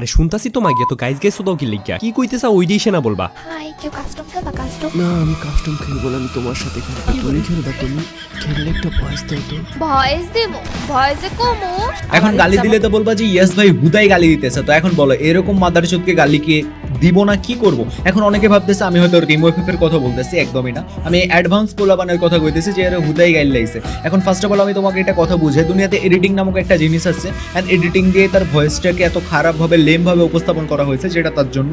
আরে শুনতাছি তো মাগিয়া তো গাইজ গাইজ তো কি লিখিয়া কি কইতেছা ওই সে না বলবা? হাই কেউ কাস্টম খেলবা কাস্টম না আমি কাস্টম খেলব না আমি তোমার সাথে খেলব। তুমি খেলবা তুমি খেললে একটা ভয়েস দাও তো। ভয়েস দেবো ভয়েসে কমো। এখন গালি দিলে তো বলবা যে ইয়েস ভাই হুদাই গালি দিতেছে। তো এখন বলো এরকম মাদারচোদকে গালি কে দিব না, কি করব? এখন অনেকে ভাবতেছে, আমি হয়তো রিমো এফের কথা বলতেছি, একদমই না। আমি অ্যাডভান্স পোলাবানের কথা কইতেছি যে এর হুদাই গাইল লাইছে। এখন ফার্স্ট অফ অল আমি তোমাকে এটা কথা বুঝে দুনিয়াতে এডিটিং নামক একটা জিনিস আছে অ্যান্ড এডিটিং দিয়ে তার ভয়েসটাকে এত খারাপভাবে লেমভাবে উপস্থাপন করা হয়েছে, যেটা তার জন্য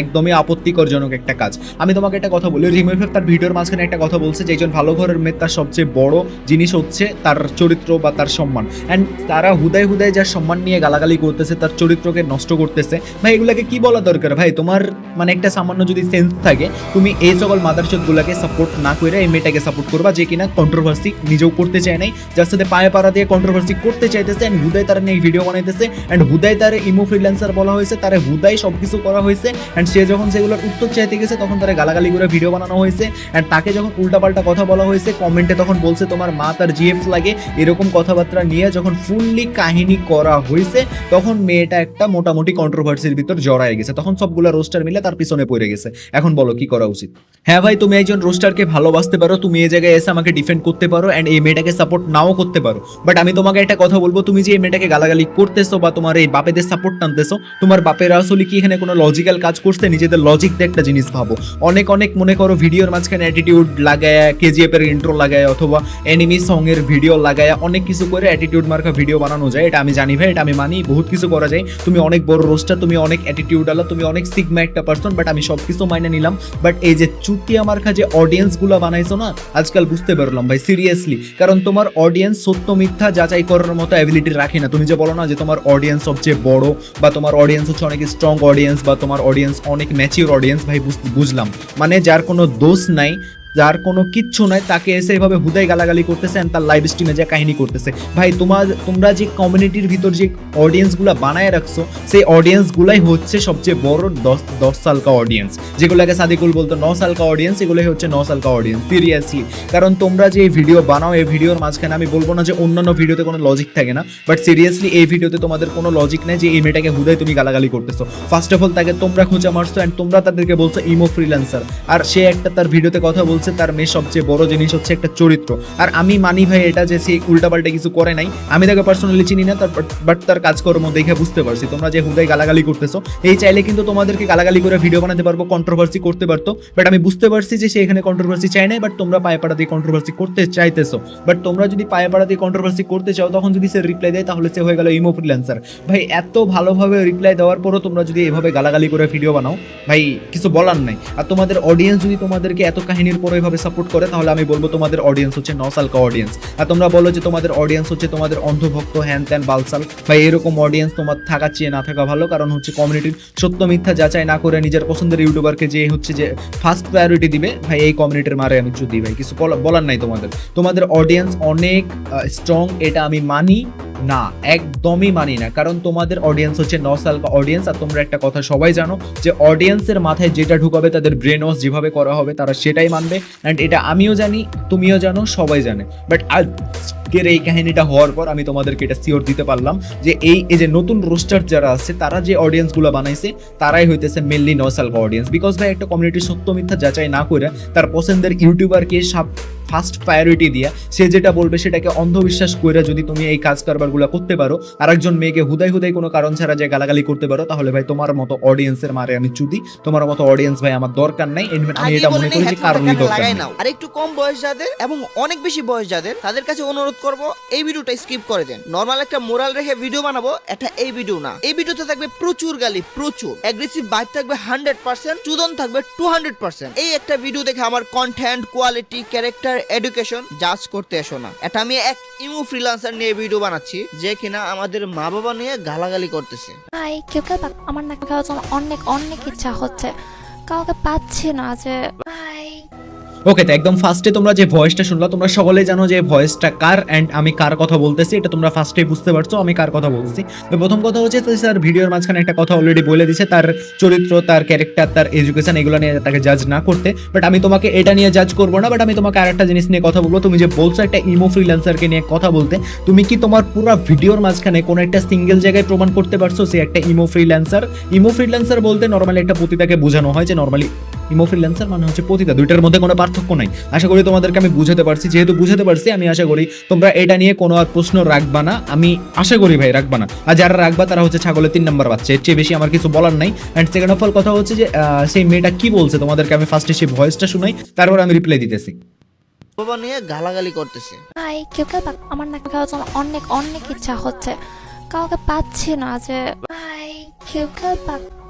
একদমই আপত্তিকরজনক একটা কাজ। আমি তোমাকে একটা কথা বলি রিমো এফের তার ভিডিওর মাঝখানে একটা কথা বলছে যে একজন ভালো ঘরের মেয়ে তার সবচেয়ে বড় জিনিস হচ্ছে তার চরিত্র বা তার সম্মান। অ্যান্ড তারা হুদায় হুদায় যার সম্মান নিয়ে গালাগালি করতেছে, তার চরিত্রকে নষ্ট করতেছে। ভাই, এগুলাকে কি বলা দরকার? ভাই, তোমার মানে একটা সামান্য যদি সেন্স থাকে, তুমি এই সকল মাদারচোদ গুলাকে সাপোর্ট না করে এই মেয়েটাকে সাপোর্ট করবা যে কিনা কন্ট্রোভার্সি নিজেও করতে চায় নাই, যার সাথে পায়ে পাড়া দিয়ে কন্ট্রোভার্সি করতে চাইতেছে অ্যান্ড হুদায় তারা নিয়ে ভিডিও বানাইতেছে। অ্যান্ড হুদায় তার ইমো ফ্রিল্যান্সার বলা হয়েছে, তারা হুদায় সব কিছু করা হয়েছে। অ্যান্ড সে যখন সেগুলোর উত্তর চাইতে গেছে, তখন তারা গালাগালি করে ভিডিও বানানো হয়েছে। অ্যান্ড তাকে যখন উল্টাপাল্টা কথা বলা হয়েছে কমেন্টে তখন বলছে, তোমার মা তার জিএফ লাগে। এরকম কথাবার্তা নিয়ে যখন ফুললি কাহিনী করা হয়েছে, তখন মেয়েটা একটা মোটামুটি কন্ট্রোভার্সির ভিতর জড়ায় গেছে। তখন সবগুলো রোস্টার মিলে তার পিছনে পড়ে গেছে। এখন বলো, কি করা উচিত? হ্যাঁ ভাই, তুমি একজন রোস্টারকে ভালোবাসতে পারো, তুমি এই জায়গায় এসে আমাকে ডিফেন্ড করতে পারো অ্যান্ড এই মেয়েটাকে সাপোর্ট নাও করতে পারো। বাট আমি তোমাকে একটা কথা বলব, তুমি যে এই মেয়েটাকে গালাগালি করতেছো বা তোমার এই বাপেদের সাপোর্ট টানতেছো, তোমার বাপের আসলে কি এখানে কোনো লজিক্যাল কাজ করছে নিজেদের লজিক দিয়ে একটা জিনিস ভাবো। অনেক অনেক মনে করো ভিডিওর মাঝখানে অ্যাটিটিউড লাগায় কেজিএফ এর ইন্ট্রো লাগায় অথবা এনিমি সং এর ভিডিও লাগায় অনেক কিছু করে অ্যাটিটিউড মার্কা ভিডিও বানানো যায়। এটা আমি জানি ভাই, এটা আমি মানি, বহুত কিছু করা যায়। তুমি অনেক বড় রোস্টার তুমি অনেক অ্যাটিটিউড আলা, তুমি অনেক সিগমা একটা পার্সন বাট আমি সব কিছু মাইনে নিলাম। বাট এই যে চুতিয়া মার্কা যে অডিয়েন্সগুলা বানাইছো না, আজকাল বুঝতে পারলাম ভাই সিরিয়াসলি কারণ তোমার অডিয়েন্স সত্য মিথ্যা যাচাই করার মতো অ্যাবিলিটি রাখে না। তুমি যে বলো না যে তোমার অডিয়েন্স সবচেয়ে বড় বা তোমার অডিয়েন্স হচ্ছে অনেক স্ট্রং অডিয়েন্স বা তোমার অডিয়েন্স অনেক ম্যাচিওর অডিয়েন্স ভাই বুঝ- বুঝলাম। মানে যার কোনো দোষ নাই যার কোনো কিচ্ছু নাই, তাকে এসে এভাবে হুদাই গালাগালি করতেছে তার লাইভ স্ট্রিমে যে কাহিনী করতেছে। ভাই, তোমার, তোমরা যে কমিউনিটির ভিতর যে অডিয়েন্সগুলো বানায় রাখছো, সেই অডিয়েন্সগুলাই হচ্ছে সবচেয়ে বড় দশ দশ সালকা অডিয়েন্স যেগুলোকে সাদিকুল বলতো, ন সালকা অডিয়েন্স এগুলোই হচ্ছে ন সালকা অডিয়েন্স সিরিয়াসলি কারণ তোমরা যে ভিডিও বানাও, এই ভিডিওর মাঝখানে আমি বলব না যে অন্যান্য ভিডিওতে কোনো লজিক থাকে না বাট সিরিয়াসলি এই ভিডিওতে তোমাদের কোনো লজিক নেই যে এই মেয়েটাকে হুদায় তুমি গালাগালি করতেছো। ফার্স্ট অফ অল তাকে তোমরা খোঁচা মারছো অ্যান্ড তোমরা তাদেরকে বলছো ইমো ফ্রিল্যান্সার আর সে একটা তার ভিডিওতে কথা বলছে তার মেয়ে সবচেয়ে বড় জিনিস হচ্ছে একটা চরিত্র। আর আমি মানি ভাই এটা যে সে উল্টাপাল্টা কিছু করে নাই, আমি তাকে পার্সোনালি চিনি না, তার বাট তার কাজকর্ম দেখে বুঝতে পারছি। তোমরা যে হুদায় গালাগালি করতেছো, এই চাইলে কিন্তু তোমাদেরকে গালাগালি করে ভিডিও বানাতে পারব কন্ট্রোভার্সি করতে পারতো। বাট আমি বুঝতে পারছি যে সে এখানে কন্ট্রোভার্সি চাই নাই বাট তোমরা পায়ে পাড়া দিয়ে কন্ট্রোভার্সি করতে চাইতেছো। বাট তোমরা যদি পায়ে পাড়া দিয়ে কন্ট্রোভার্সি করতে চাও, তখন যদি সে রিপ্লাই দেয়, তাহলে সে হয়ে গেল ইমো ফ্রিল্যান্সার ভাই, এত ভালোভাবে রিপ্লাই দেওয়ার পরও তোমরা যদি এভাবে গালাগালি করে ভিডিও বানাও, ভাই, কিছু বলার নাই। আর তোমাদের অডিয়েন্স যদি তোমাদেরকে এত কাহিনীর পরে এভাবে সাপোর্ট করে, তাহলে আমি বলব তোমাদের অডিয়েন্স হচ্ছে নসালকা অডিয়েন্স আর তোমরা বলো যে তোমাদের অডিয়েন্স হচ্ছে তোমাদের অন্ধভক্ত হ্যান ত্যান বালসাল, বা এরকম অডিয়েন্স তোমার থাকা চেয়ে না থাকা ভালো, কারণ হচ্ছে কমিউনিটির সত্য মিথ্যা যাচাই না করে নিজের পছন্দের ইউটিউবারকে যে হচ্ছে যে ফার্স্ট প্রায়োরিটি দিবে, ভাই এই কমিউনিটির মারে আমি যদি ভাই। কিছু বলা- বলার নাই তোমাদের। তোমাদের অডিয়েন্স অনেক স্ট্রং এটা আমি মানি। না, একদমই মানি না। কারণ তোমাদের অডিয়েন্স হচ্ছে ন নসালকা অডিয়েন্স আর তোমরা একটা কথা সবাই জানো যে অডিয়েন্সের মাথায় যেটা ঢুকাবে তাদের ব্রেন ওয়াশ যেভাবে করা হবে, তারা সেটাই মানবে। অ্যান্ড এটা আমিও জানি, তুমিও জানো, সবাই জানে। বাট আজ আজকের এই কাহিনীটা হওয়ার পর আমি তোমাদেরকে এটা সিওর দিতে পারলাম যে এই এই যে নতুন রোস্টার যারা আছে, তারা যে অডিয়েন্সগুলো বানাইছে, তারাই হইতেছে মেনলি নসালকা অডিয়েন্স বিকজ ভাই, একটা কমিউনিটির সত্য মিথ্যা যাচাই না করে তার পছন্দের ইউটিউবারকে সাপ ফার্স্ট প্রায়োরিটি দিয়া সে যেটা বলবে সেটাকে অন্ধবিশ্বাস করে যদি তুমি এই কাজ কারবারগুলো করতে পারো আর একজন মেয়েকে হুদাই হুদাই কোনো কারণ ছাড়া যে গালাগালি করতে পারো তাহলে ভাই তোমার মতো অডিয়েন্সের মারে আমি চুদি। তোমার মতো অডিয়েন্স ভাই আমার দরকার নাই। আমি এটা মনে করি যে কারণই দরকার আর একটু কম বয়স যাদের এবং অনেক বেশি বয়স যাদের তাদের কাছে অনুরোধ করব এই ভিডিওটা স্কিপ করে দেন। নর্মাল একটা মোরাল রেখে ভিডিও বানাবো এটা এই ভিডিও না। এই ভিডিওতে থাকবে প্রচুর গালি প্রচুর। অ্যাগ্রেসিভ বাইক থাকবে হান্ড্রেড পার্সেন্ট চুদন থাকবে টু হান্ড্রেড পার্সেন্ট এই একটা ভিডিও দেখে আমার কন্টেন্ট কোয়ালিটি ক্যারেক্টার এডুকেশন জাজ করতে এসো না। এটা আমি এক ইমো ফ্রিলান্সার নিয়ে ভিডিও বানাচ্ছি, যে কিনা আমাদের মা বাবা নিয়ে গালাগালি করতেছে। হাই কেউ কেউ আমার না অনেক অনেক ইচ্ছা হচ্ছে। কাউকে পাচ্ছি না যে ওকে তো একদম ফার্স্টে তোমরা যে ভয়েসটা শুনলা, তোমরা সকলে জানো যে ভয়েসটা কার অ্যান্ড আমি কার কথা বলতেছি, এটা তোমরা ফার্স্টে বুঝতে পারছ, আমি কার কথা বলছি তো প্রথম কথা হচ্ছে স্যার ভিডিওর মাঝখানে একটা কথা অলরেডি বলে দিছে, তার চরিত্র, তার ক্যারেক্টার তার এডুকেশন এগুলো নিয়ে তাকে জাজ না করতে। বাট আমি তোমাকে এটা নিয়ে জাজ করব না বাট আমি তোমাকে আরেকটা জিনিস নিয়ে কথা বলব। তুমি যে বলছো একটা ইমো ফ্রিল্যান্সারকে নিয়ে কথা বলতে, তুমি কি তোমার পুরো ভিডিওর মাঝখানে কোনো একটা সিঙ্গেল জায়গায় প্রমাণ করতে পারছ সে একটা ইমো ফ্রিল্যান্সার ইমো ফ্রিল্যান্সার বলতে নর্মালি একটা পতিতাকে বোঝানো হয় যে নর্মালি ইমো ফ্রিল্যান্সার মানে হচ্ছে পতিতা দুইটার মধ্যে কোনো পার্থক্য নাই। আশা করি তোমাদেরকে আমি বুঝাতে পারছি যেহেতু বুঝাতে পারছি আমি আশা করি তোমরা এটা নিয়ে কোনো আর প্রশ্ন রাখবা না। আমি আশা করি ভাই রাখবা না। আর যারা রাখবা তারা হচ্ছে ছাগলের তিন নম্বর বাচ্চা। এর চেয়ে বেশি আমার কিছু বলার নাই। অ্যান্ড সেকেন্ড অফ অল কথা হচ্ছে যে সেই মেয়েটা কি বলছে তোমাদেরকে আমি ফার্স্টে সেই ভয়েসটা শুনাই তারপর আমি রিপ্লাই দিতেছি। বাবা নিয়ে গালাগালি করতেছে। ভাই কেউ কেউ আমার নাকি অনেক অনেক ইচ্ছা হচ্ছে। কাউকে পাচ্ছি না যে ভাই কেউ কেউ পাক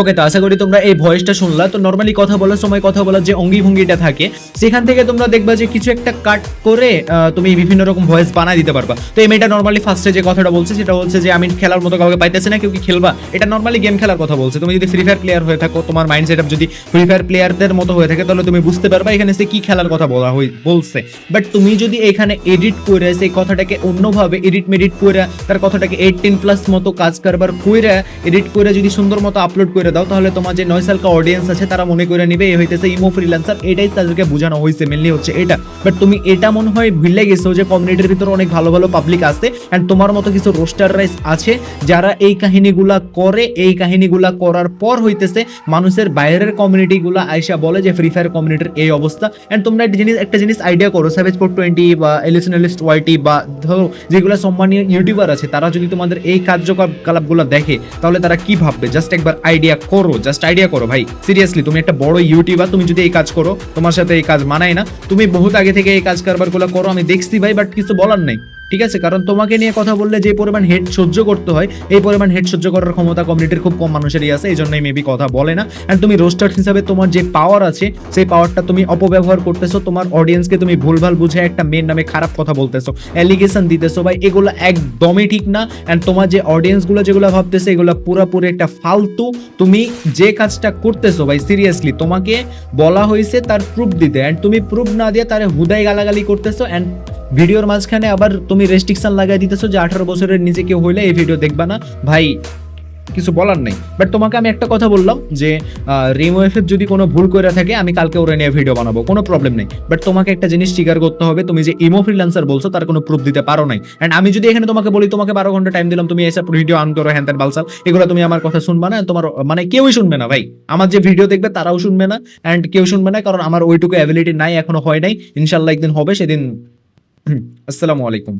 ওকে তো আশা করি তোমরা এই ভয়েসটা শুনলা। তো নর্মালি কথা বলার সময় কথা বলার যে অঙ্গি ভঙ্গিটা থাকে, সেখান থেকে তোমরা দেখবা যে কিছু একটা কাট করে তুমি বিভিন্ন রকম ভয়েস বানায় দিতে পারবা। তো এই মেয়েটা নর্মালি ফার্স্টে যে কথাটা বলছে, সেটা হচ্ছে যে, আমি খেলার মতো কাউকে পাইতেছি না, কেউ কি খেলবা? এটা নর্মালি গেম খেলার কথা বলছে। তুমি যদি ফ্রি ফায়ার প্লেয়ার হয়ে থাকো, তোমার মাইন্ড সেট যদি ফ্রি ফায়ার প্লেয়ারদের মতো হয়ে থাকে, তাহলে তুমি বুঝতে পারবা এখানে সে কি খেলার কথা বলা হই, বলছে। বাট তুমি যদি এখানে এডিট করে, সেই কথাটাকে অন্যভাবে এডিট মেডিট করে, তার কথাটাকে এইটিন প্লাস মতো কাজ কারবার করে এডিট করে যদি সুন্দর মতো আপলোড করে দাও, তাহলে তোমার যে নয় সালকা অডিয়েন্স আছে, তারা মনে করে নিবে, এই হইতেছে ইমো ফ্রিল্যান্সার এটাই তাদেরকে বোঝানো হয়েছে মেনলি হচ্ছে এটা। বাট তুমি এটা মনে হয় ভুলে গেছো যে কমিউনিটির ভিতরে অনেক ভালো ভালো পাবলিক আছে অ্যান্ড তোমার মতো কিছু রোস্টার রাইস আছে, যারা এই কাহিনীগুলা করে, এই কাহিনীগুলা করার পর হইতেছে, মানুষের বাইরের কমিউনিটিগুলো আইসা বলে যে ফ্রি ফায়ার কমিউনিটির এই অবস্থা। অ্যান্ড তোমরা একটা জিনিস একটা জিনিস আইডিয়া করো সেভেজ ফোর টোয়েন্টি বা এলিশনালিস্ট ওয়াইটি বা ধরো, যেগুলো সম্মানীয় ইউটিউবার আছে, তারা যদি তোমাদের এই কার্যকলাপগুলো দেখে, তাহলে তারা কি ভাববে? জাস্ট একবার আইডিয়া করো জাস্ট আইডিয়া করো, ভাই সিরিয়াসলি তুমি একটা বড় ইউটিউবার তুমি যদি এই কাজ করো, তোমার সাথে এই কাজ মানায় না, তুমি বহুত আগে থেকে এই কাজ কারবারগুলো করো, আমি দেখছি ভাই বাট কিছু বলার নেই। ঠিক আছে? কারণ তোমাকে নিয়ে কথা বললে যে পরিমাণ হেড সহ্য করতে হয়, এই পরিমাণ হেড সহ্য করার ক্ষমতা কমিউনিটির খুব কম মানুষেরই আছে এই জন্যই মেবি কথা বলে না। অ্যান্ড তুমি রোস্টার হিসাবে তোমার যে পাওয়ার আছে, সেই পাওয়ারটা তুমি অপব্যবহার করতেছো, তোমার অডিয়েন্সকে তুমি ভুলভাল বুঝে একটা মেয়ের নামে খারাপ কথা বলতেছো অ্যালিগেশন দিতেছো, ভাই, এগুলো একদমই ঠিক না। অ্যান্ড তোমার যে অডিয়েন্সগুলো যেগুলো ভাবতেছে, এগুলো পুরোপুরি একটা ফালতু। তুমি যে কাজটা করতেছো, ভাই সিরিয়াসলি তোমাকে বলা হয়েছে তার প্রুফ দিতে। অ্যান্ড তুমি প্রুফ না দিয়ে তার হুদাই গালাগালি করতেছো। অ্যান্ড ভিডিওর মাঝখানে আবার তুমি রেস্ট্রিকশন লাগাই দিতেছো যে আঠারো বছরের নিচে কেউ হইলে এই ভিডিও দেখবা না। ভাই, কিছু বলার নেই। বাট তোমাকে আমি একটা কথা বললাম যে রিমো যদি কোনো ভুল করে থাকে, আমি কালকে ওরা নিয়ে ভিডিও বানাবো, কোনো প্রবলেম নেই। বাট তোমাকে একটা জিনিস স্বীকার করতে হবে, তুমি যে ইমো ফ্রিল্যান্সার বলছো, তার কোনো প্রুফ দিতে পারো নাই। অ্যান্ড আমি যদি এখানে তোমাকে বলি, তোমাকে বারো ঘণ্টা টাইম দিলাম, তুমি এসব ভিডিও আন করো হ্যান বালসাল এগুলো তুমি আমার কথা শুনবা না, তোমার মানে কেউই শুনবে না, ভাই। আমার যে ভিডিও দেখবে, তারাও শুনবে না অ্যান্ড কেউ শুনবে না, কারণ আমার ওইটুকু অ্যাবিলিটি নাই, এখনও হয় নাই। ইনশাল্লাহ একদিন হবে, সেদিন আসসালামু আলাইকুম।